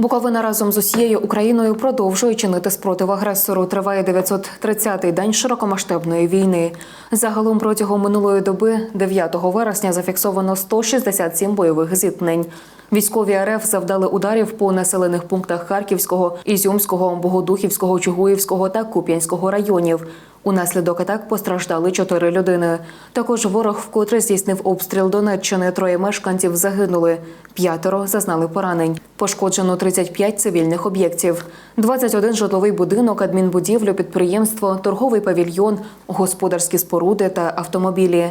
Буковина разом з усією Україною продовжує чинити спротив агресору. Триває 930-й день широкомасштабної війни. Загалом протягом минулої доби, 9 вересня, зафіксовано 167 бойових зіткнень. Військові РФ завдали ударів по населених пунктах Харківського, Ізюмського, Богодухівського, Чугуївського та Куп'янського районів. Унаслідок атак постраждали чотири людини. Також ворог вкотре здійснив обстріл Донеччини. Троє мешканців загинули, п'ятеро зазнали поранень. Пошкоджено 35 цивільних об'єктів, 21 житловий будинок, адмінбудівлю, підприємство, торговий павільйон, господарські споруди та автомобілі.